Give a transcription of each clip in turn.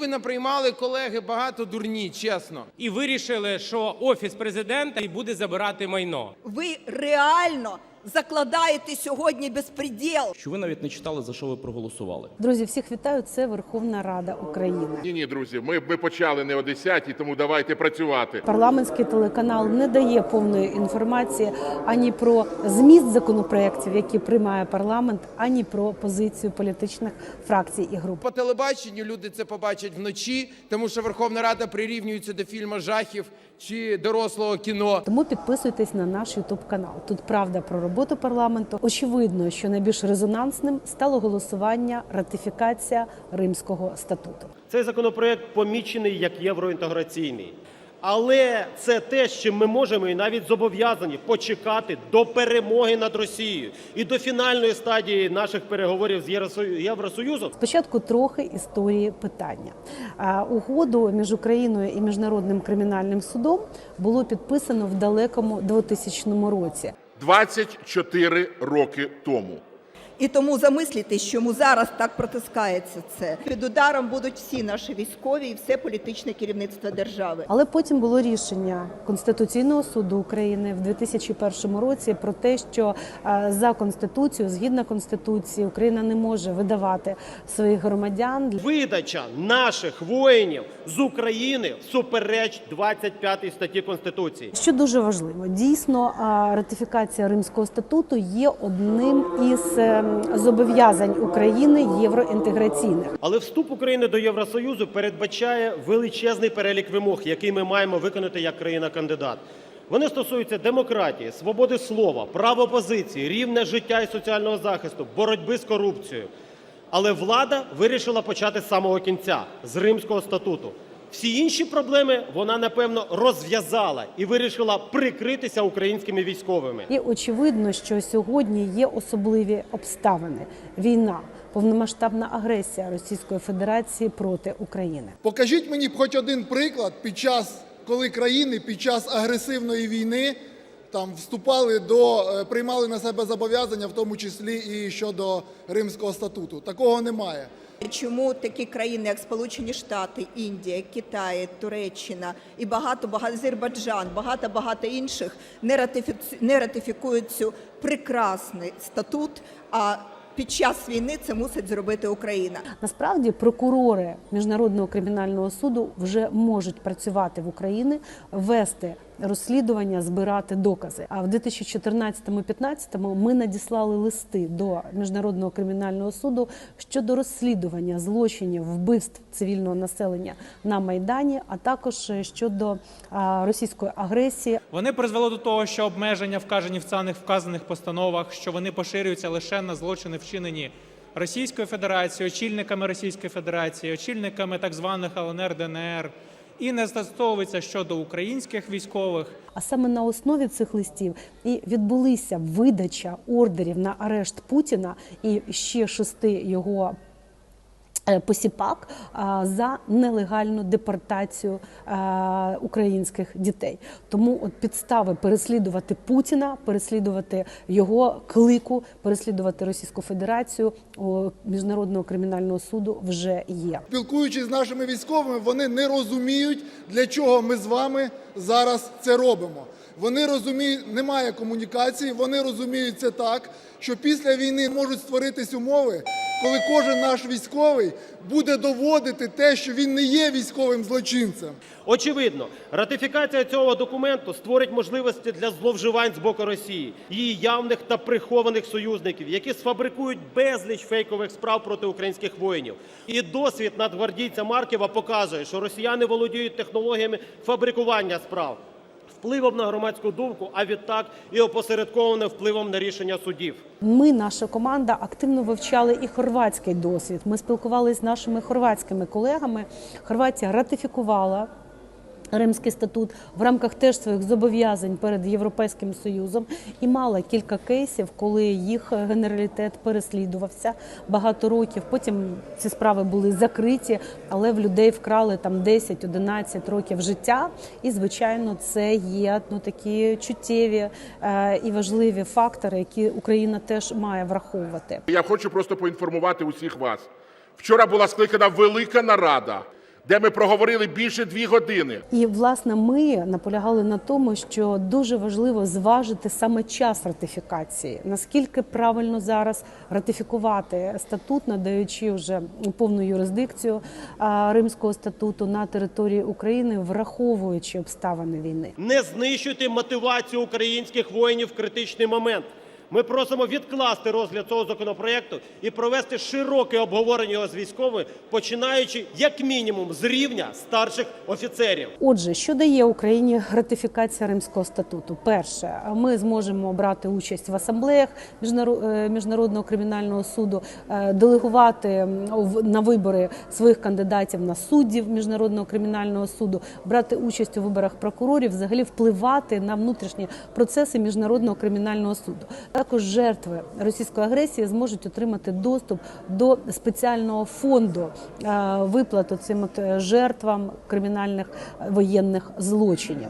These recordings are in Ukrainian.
Ви наприймали колеги багато дурні, чесно. і вирішили, що офіс президента і буде забирати майно. Ви реально закладаєте сьогодні безпреділ. що ви навіть не читали, за що ви проголосували. Друзі, всіх вітаю. Це Верховна Рада України. Ні, ні, друзі, ми, ми почали не о 10 тому давайте працювати. Парламентський телеканал не дає повної інформації ані про зміст законопроєктів, які приймає парламент, ані про позицію політичних фракцій і груп. По телебаченню люди це побачать вночі, тому що Верховна Рада прирівнюється до фільму жахів чи дорослого кіно. Тому підписуйтесь на наш Ютуб канал. Тут правда про роботу парламенту. Очевидно, що найбільш резонансним стало голосування ратифікація Римського статуту. Цей законопроект помічений як євроінтеграційний. Але це те, з чим ми можемо і навіть зобов'язані почекати до перемоги над Росією і до фінальної стадії наших переговорів з Євросоюзом. Спочатку трохи історії питання. Угоду між Україною і міжнародним кримінальним судом було підписано в далекому 2000 році. 24 роки тому. І тому замислітесь, чому зараз так протискається це. Під ударом будуть всі наші військові і все політичне керівництво держави. Але потім було рішення Конституційного суду України в 2001 році про те, що е, за конституцією, згідно конституції, Україна не може видавати своїх громадян Видача наших воїнів з України всупереч 25 статті Конституції. Що дуже важливо, дійсно ратифікація Римського статуту є одним із ем, зобов'язань України євроінтеграційних. Але вступ України до Євросоюзу передбачає величезний перелік вимог, який ми маємо виконати як країна-кандидат. Вони стосуються демократії, свободи слова, прав опозиції, рівня життя і соціального захисту, боротьби з корупцією. Але влада вирішила почати з самого кінця з Римського статуту. Всі інші проблеми вона напевно розв'язала і вирішила прикритися українськими військовими. І очевидно, що сьогодні є особливі обставини: війна, повномасштабна агресія Російської Федерації проти України. Покажіть мені хоч один приклад під час, коли країни під час агресивної війни там вступали до е, приймали на себе зобов'язання, в тому числі і щодо Римського статуту. Такого немає. Чому такі країни, як Сполучені Штати, Індія, Китай, Туреччина і багато багато Азербайджан, багато багато інших не ратифіцю- не ратифікують цю прекрасний статут. А під час війни це мусить зробити Україна. Насправді прокурори міжнародного кримінального суду вже можуть працювати в Україні, вести розслідування, збирати докази. А в 2014-2015 ми надіслали листи до міжнародного кримінального суду щодо розслідування злочинів вбивств цивільного населення на майдані, а також щодо російської агресії. Вони призвели до того, що обмеження вказані в цих вказаних постановах, що вони поширюються лише на злочини, вчинені Російською Федерацією, очільниками Російської Федерації, очільниками так званих ЛНР, ДНР, і не застосовується щодо українських військових. А саме на основі цих листів і відбулися видача ордерів на арешт Путіна і ще шести його. Е, Посіпак за нелегальну депортацію українських дітей. Тому от підстави переслідувати Путіна, переслідувати його клику, переслідувати Російську Федерацію міжнародного кримінального суду вже є. Спілкуючись з нашими військовими, вони не розуміють, для чого ми з вами зараз це робимо. Вони розуміють, немає комунікації, вони розуміють це так, що після війни можуть створитись умови, коли кожен наш військовий буде доводити те, що він не є військовим злочинцем. Очевидно, ратифікація цього документу створить можливості для зловживань з боку Росії, її явних та прихованих союзників, які сфабрикують безліч фейкових справ проти українських воїнів. І досвід надгвардійця Марківа показує, що росіяни володіють технологіями фабрикування справ, впливом на громадську думку, а відтак і опосередковане впливом на рішення судів. Ми, наша команда, активно вивчали і хорватський досвід. Ми спілкувалися з нашими хорватськими колегами. Хорватія ратифікувала. Римський статут в рамках теж своїх зобов'язань перед Європейським Союзом і мала кілька кейсів, коли їх генералітет переслідувався багато років. Потім ці справи були закриті, але в людей вкрали там 10-11 років життя. І звичайно, це є ну такі чуттєві е, і важливі фактори, які Україна теж має враховувати. Я хочу просто поінформувати усіх вас. Вчора була скликана велика нарада де ми проговорили більше дві години. І власне ми наполягали на тому, що дуже важливо зважити саме час ратифікації. Наскільки правильно зараз ратифікувати статут, надаючи вже повну юрисдикцію Римського статуту на території України, враховуючи обставини війни. Не знищуйте мотивацію українських воїнів в критичний момент. Ми просимо відкласти розгляд цього законопроекту і провести широке обговорення його з військовими, починаючи як мінімум з рівня старших офіцерів. Отже, що дає Україні ратифікація Римського статуту? Перше, ми зможемо брати участь в асамблеях е, міжнародного кримінального суду, е, делегувати на вибори своїх кандидатів на суддів міжнародного кримінального суду, брати участь у виборах прокурорів, взагалі впливати на внутрішні процеси міжнародного кримінального суду. Також жертви російської агресії зможуть отримати доступ до спеціального фонду е, виплату цим е, жертвам кримінальних е, воєнних злочинів.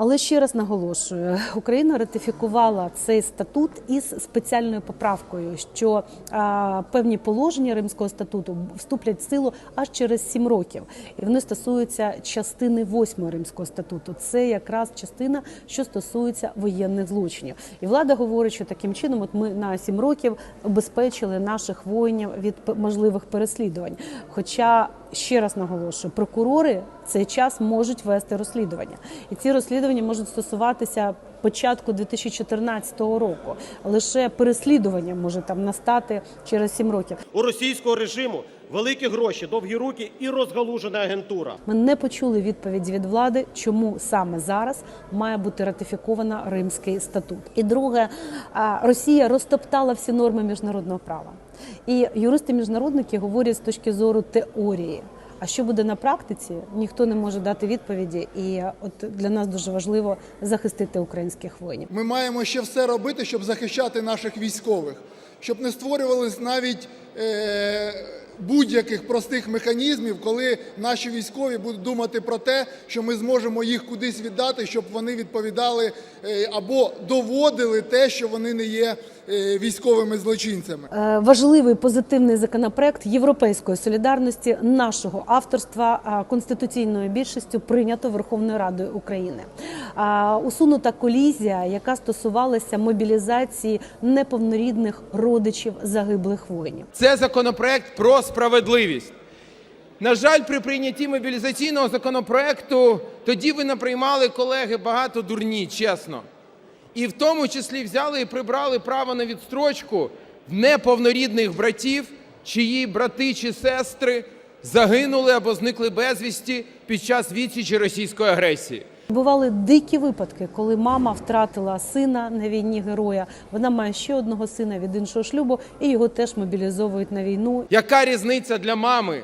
Але ще раз наголошую, Україна ратифікувала цей статут із спеціальною поправкою, що а, певні положення Римського статуту вступлять в силу аж через сім років, і вони стосуються частини 8 Римського статуту. Це якраз частина, що стосується воєнних злочинів. І влада говорить, що таким чином, от ми на сім років обезпечили наших воїнів від можливих переслідувань. Хоча ще раз наголошую, прокурори цей час можуть вести розслідування, і ці розслідування можуть стосуватися початку 2014 року. Лише переслідування може там настати через сім років. У російського режиму великі гроші, довгі руки і розгалужена агентура. Ми не почули відповіді від влади, чому саме зараз має бути ратифікована Римський статут. І друге, Росія розтоптала всі норми міжнародного права. І юристи-міжнародники говорять з точки зору теорії. А що буде на практиці, ніхто не може дати відповіді. І от для нас дуже важливо захистити українських воїнів. Ми маємо ще все робити, щоб захищати наших військових, щоб не створювались навіть е, будь-яких простих механізмів, коли наші військові будуть думати про те, що ми зможемо їх кудись віддати, щоб вони відповідали е, або доводили те, що вони не є е, військовими злочинцями. Е, Важливий позитивний законопроект європейської солідарності нашого авторства конституційною більшістю прийнято Верховною Радою України. А, Усунута колізія, яка стосувалася мобілізації неповнорідних родичів загиблих воїнів. Це законопроект про справедливість. На жаль, при прийнятті мобілізаційного законопроекту тоді ви наприймали, колеги, багато дурні, чесно. І в тому числі взяли і прибрали право на відстрочку в неповнорідних братів, чиї брати чи сестри загинули або зникли безвісті під час відсічі російської агресії. Бували дикі випадки, коли мама втратила сина на війні героя. Вона має ще одного сина від іншого шлюбу, і його теж мобілізовують на війну. Яка різниця для мами?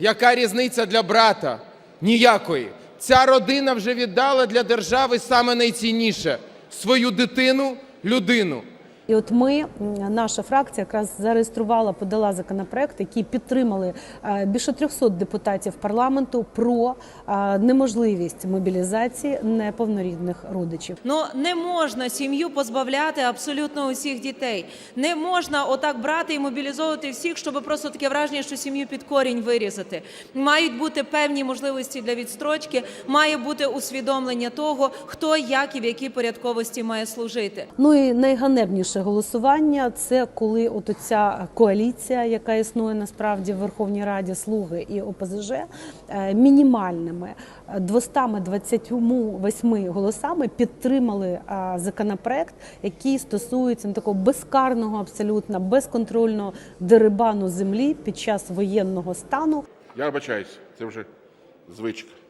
Яка різниця для брата? Ніякої. Ця родина вже віддала для держави саме найцінніше свою дитину, людину. І от ми, наша фракція, якраз зареєструвала, подала законопроект, який підтримали е, більше 300 депутатів парламенту про е, неможливість мобілізації неповнорідних родичів. Ну не можна сім'ю позбавляти абсолютно усіх дітей. Не можна отак брати і мобілізовувати всіх, щоб просто таке враження, що сім'ю під корінь вирізати. Мають бути певні можливості для відстрочки, має бути усвідомлення того, хто як і в якій порядковості має служити. Ну і найганебніше голосування це коли от ця коаліція, яка існує насправді в Верховній Раді Слуги і ОПЗЖ, е, мінімальними е, 228 голосами підтримали е, законопроект, який стосується ну, такого безкарного, абсолютно безконтрольного дерибану землі під час воєнного стану. Я вибачаюсь, це вже звичка.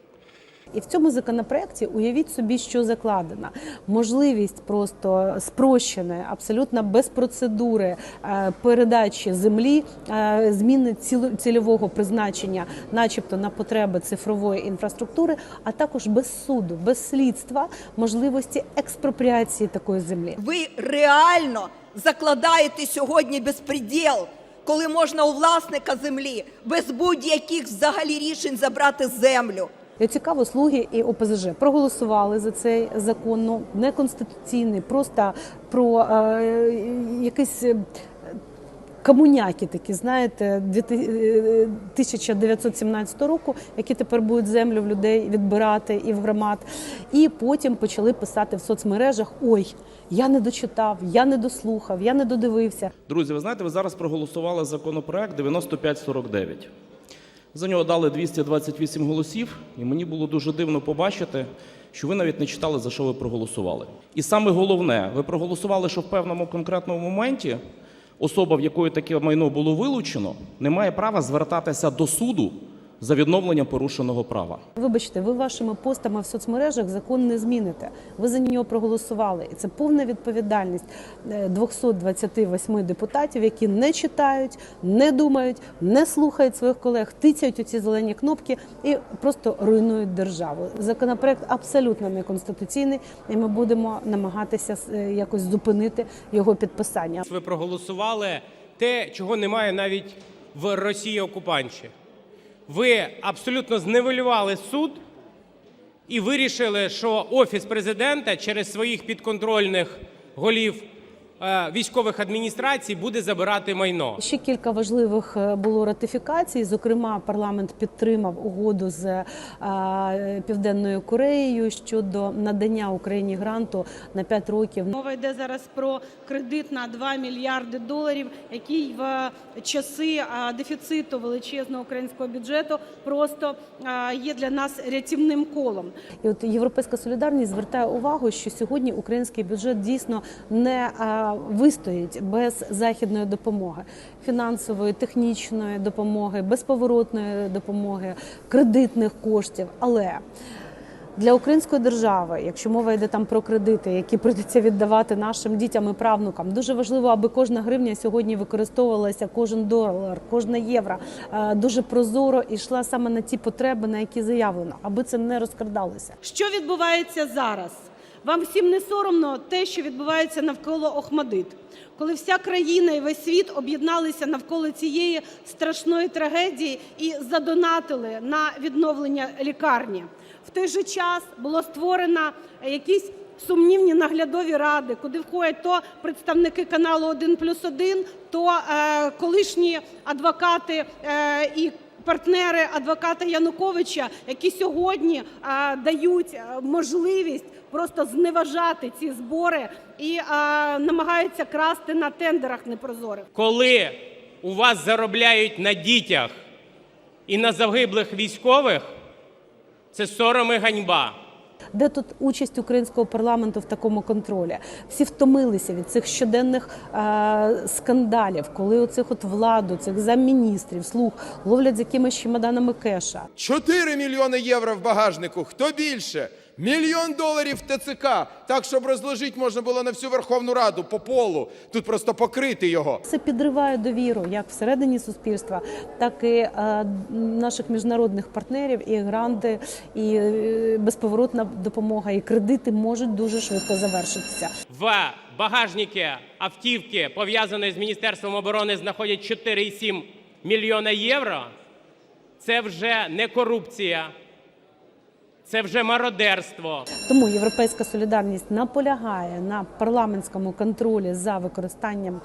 І в цьому законопроекті уявіть собі, що закладена можливість просто спрощеної, абсолютно без процедури е, передачі землі, е, зміни цільового призначення, начебто на потреби цифрової інфраструктури, а також без суду, без слідства, можливості експропріації такої землі. Ви реально закладаєте сьогодні безпреділ, коли можна у власника землі без будь-яких взагалі рішень забрати землю. Цікаво, слуги і ОПЗЖ проголосували за цей закон, ну, неконституційний, просто про е, якийсь е, комуняки такі, знаєте, 1917 року, які тепер будуть землю в людей відбирати і в громад. І потім почали писати в соцмережах: ой, я не дочитав, я не дослухав, я не додивився. Друзі, ви знаєте, ви зараз проголосували законопроект 9549. За нього дали 228 голосів, і мені було дуже дивно побачити, що ви навіть не читали, за що ви проголосували. І саме головне, ви проголосували, що в певному конкретному моменті особа, в якої таке майно було вилучено, не має права звертатися до суду за відновлення порушеного права. Вибачте, ви вашими постами в соцмережах закон не зміните. Ви за нього проголосували, і це повна відповідальність е, 228 депутатів, які не читають, не думають, не слухають своїх колег, тицяють у ці зелені кнопки і просто руйнують державу. Законопроект абсолютно неконституційний, і ми будемо намагатися е, якось зупинити його підписання. Ви проголосували те, чого немає навіть в Росії окупанті. Ви абсолютно зневелювали суд і вирішили, що офіс президента через своїх підконтрольних голів військових адміністрацій буде забирати майно. Ще кілька важливих е, було ратифікацій. Зокрема, парламент підтримав угоду з е, Південною Кореєю щодо надання Україні гранту на 5 років. Мова йде зараз про кредит на 2 мільярди доларів, який в часи дефіциту величезного українського бюджету просто є для нас рятівним колом. І от Європейська солідарність звертає увагу, що сьогодні український бюджет дійсно не вистоїть без західної допомоги, фінансової, технічної допомоги, безповоротної допомоги, кредитних коштів. Але для української держави, якщо мова йде там про кредити, які прийдеться віддавати нашим дітям і правнукам, дуже важливо, аби кожна гривня сьогодні використовувалася, кожен долар, кожна євро е, дуже прозоро і йшла саме на ті потреби, на які заявлено, аби це не розкрадалося. Що відбувається зараз? Вам всім не соромно те, що відбувається навколо Охмадит, коли вся країна і весь світ об'єдналися навколо цієї страшної трагедії і задонатили на відновлення лікарні. В той же час було створено якісь сумнівні наглядові ради, куди входять то представники каналу 1 плюс 1, то е, колишні адвокати е, і партнери адвоката Януковича, які сьогодні дають е, можливість просто зневажати ці збори і намагаються красти на тендерах непрозорих. Коли у вас заробляють на дітях і на загиблих військових, це сором і ганьба. Де тут участь українського парламенту в такому контролі? Всі втомилися від цих щоденних е, скандалів, коли оцих от владу, цих замміністрів, слуг ловлять з якимись чемоданами кеша. 4 мільйони євро в багажнику. Хто більше? Мільйон доларів ТЦК. Так, щоб розложити можна було на всю Верховну Раду по полу. Тут просто покрити його. Це підриває довіру як всередині суспільства, так і е, наших міжнародних партнерів, і гранти, і е, безповоротна допомога, і кредити можуть дуже швидко завершитися. В багажнику автівки, пов'язаної з Міністерством оборони, знаходять 4,7 мільйона євро. Це вже не корупція, це вже мародерство. Тому європейська солідарність наполягає на парламентському контролі за використанням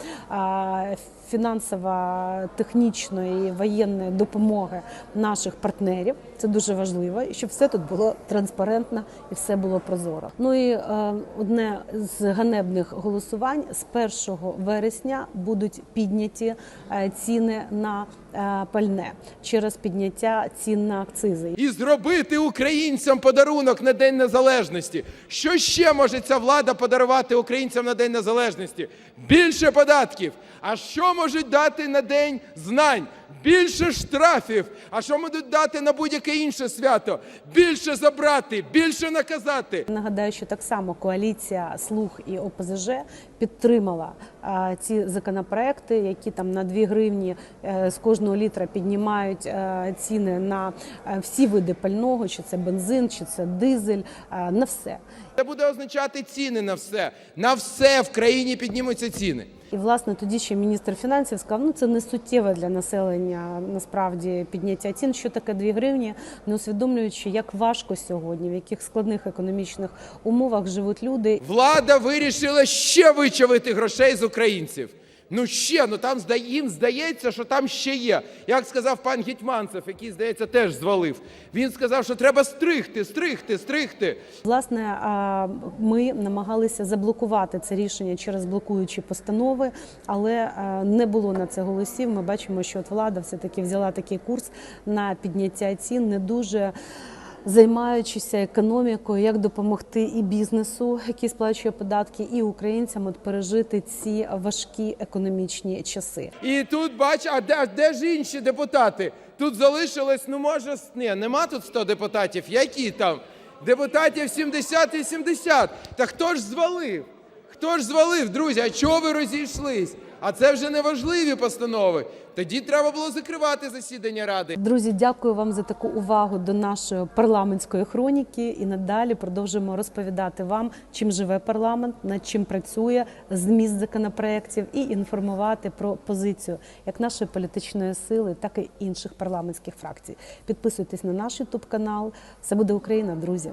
фінансово-технічної воєнної допомоги наших партнерів. Це дуже важливо, і щоб все тут було транспарентно і все було прозоро. Ну і е, одне з ганебних голосувань з 1 вересня будуть підняті е, ціни на е, пальне через підняття цін на акцизи. І зробити українцям подарунок на День Незалежності. Що ще може ця влада подарувати українцям на День Незалежності? Більше податків. А що можуть дати на День знань? Більше штрафів. А що можуть дати на будь-яке інше свято? Більше забрати, більше наказати. Нагадаю, що так само коаліція слуг і ОПЗЖ підтримала а, ці законопроекти, які там на 2 гривні е, з кожного літра піднімають е, ціни на е, всі види пального, чи це бензин, чи це дизель, е, на все. Це буде означати ціни на все. На все в країні піднімуться ціни. І власне тоді ще міністр фінансів сказав, ну це не суттєве для населення насправді підняття цін. Що таке 2 гривні, не усвідомлюючи, як важко сьогодні, в яких складних економічних умовах живуть люди. Влада вирішила ще вичавити грошей з українців. Ну ще, ну там зда- їм здається, що там ще є. Як сказав пан Гетьманцев, який, здається, теж звалив. Він сказав, що треба стригти, стригти, стригти. Власне, ми намагалися заблокувати це рішення через блокуючі постанови, але не було на це голосів. Ми бачимо, що от влада все таки взяла такий курс на підняття цін, не дуже. Займаючися економікою, як допомогти і бізнесу, який сплачує податки, і українцям от пережити ці важкі економічні часи. І тут бач, а де, де ж інші депутати? Тут залишилось, ну може, ні, нема тут 100 депутатів. Які там? Депутатів 70 і 70. Та хто ж звалив? Хто ж звалив, друзі? А чого ви розійшлись? А це вже не важливі постанови. Тоді треба було закривати засідання ради. Друзі, дякую вам за таку увагу до нашої парламентської хроніки. І надалі продовжуємо розповідати вам, чим живе парламент, над чим працює зміст законопроєктів, і інформувати про позицію як нашої політичної сили, так і інших парламентських фракцій. Підписуйтесь на наш ютуб канал. Все буде Україна, друзі.